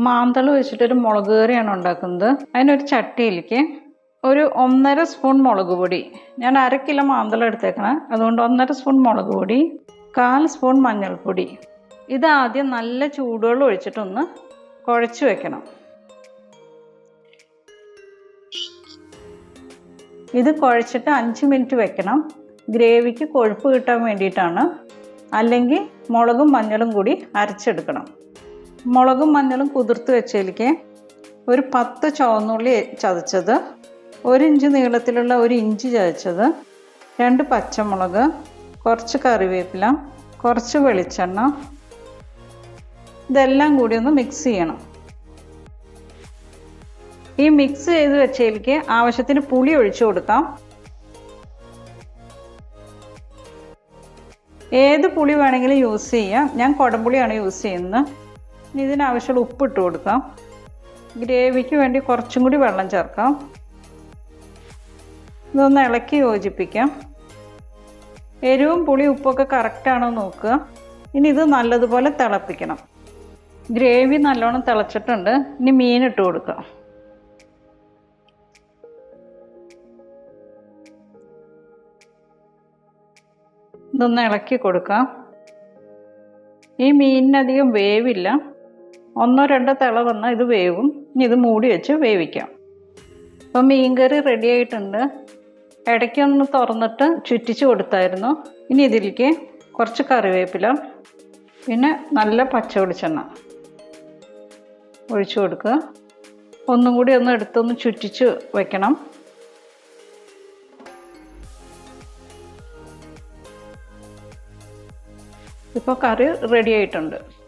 മാന്തൾ വെച്ചിട്ടൊരു മുളക് കറിയാണ് ഉണ്ടാക്കുന്നത്. അതിനൊരു ചട്ടിയിലേക്ക് ഒരു ഒന്നര സ്പൂൺ മുളക് പൊടി. ഞാൻ അര കിലോ മാന്തളം എടുത്തേക്കണേ. അതുകൊണ്ട് ഒന്നര സ്പൂൺ മുളക് പൊടി കാൽ സ്പൂൺ മഞ്ഞൾപ്പൊടി. ഇത് ആദ്യം നല്ല ചൂടുവെള്ളം ഒഴിച്ചിട്ടൊന്ന് കുഴച്ച് വെക്കണം. ഇത് കുഴച്ചിട്ട് അഞ്ച് മിനിറ്റ് വെക്കണം. ഗ്രേവിക്ക് കൊഴുപ്പ് കിട്ടാൻ വേണ്ടിയിട്ടാണ്. അല്ലെങ്കിൽ മുളകും മഞ്ഞളും കൂടി അരച്ചെടുക്കണം. മുളകും മഞ്ഞളും കുതിർത്ത് വെച്ചതിലേക്ക് ഒരു പത്ത് ചുവന്നുള്ളി ചതച്ചത്. ഒരു ഇഞ്ച് നീളത്തിലുള്ള ഒരു ഇഞ്ചി ചതച്ചത്. രണ്ട് പച്ചമുളക്. കുറച്ച് കറിവേപ്പില. കുറച്ച് വെളിച്ചെണ്ണ. ഇതെല്ലാം കൂടി ഒന്ന് മിക്സ് ചെയ്യണം. ഈ മിക്സ് ചെയ്ത് വെച്ചതിലേക്ക് ആവശ്യത്തിന് പുളി ഒഴിച്ചു കൊടുക്കാം. ഏത് പുളി വേണമെങ്കിലും യൂസ് ചെയ്യാം. ഞാൻ കുടംപുളിയാണ് യൂസ് ചെയ്യുന്നത്. ഇനി ഇതിനാവശ്യമുള്ള ഉപ്പ് ഇട്ട് കൊടുക്കാം. ഗ്രേവിക്ക് വേണ്ടി കുറച്ചും കൂടി വെള്ളം ചേർക്കാം. ഇതൊന്ന് ഇളക്കി യോജിപ്പിക്കാം. എരിവും പുളി ഉപ്പൊക്കെ കറക്റ്റാണോ നോക്കുക. ഇനി ഇത് നല്ലതുപോലെ തിളപ്പിക്കണം. ഗ്രേവി നല്ലോണം തിളച്ചിട്ടുണ്ട്. ഇനി മീൻ ഇട്ട് കൊടുക്കാം. ഇതൊന്ന് ഇളക്കി കൊടുക്കാം. ഈ മീനിനധികം വേവില്ല. ഒന്നോ രണ്ടോ തിള വന്നാൽ ഇത് വേവും. ഇനി ഇത് മൂടി വെച്ച് വേവിക്കാം. അപ്പോൾ മീൻ കറി റെഡി ആയിട്ടുണ്ട്. ഇടയ്ക്കൊന്ന് തുറന്നിട്ട് ചുറ്റിച്ച് കൊടുത്തായിരുന്നു. ഇനി ഇതിലേക്ക് കുറച്ച് കറിവേപ്പില പിന്നെ നല്ല പച്ച വെളിച്ചെണ്ണ ഒഴിച്ചു കൊടുക്കുക. ഒന്നും കൂടി ഒന്ന് എടുത്തൊന്ന് ചുറ്റിച്ച് വെക്കണം. ഇപ്പോൾ കറി റെഡി ആയിട്ടുണ്ട്.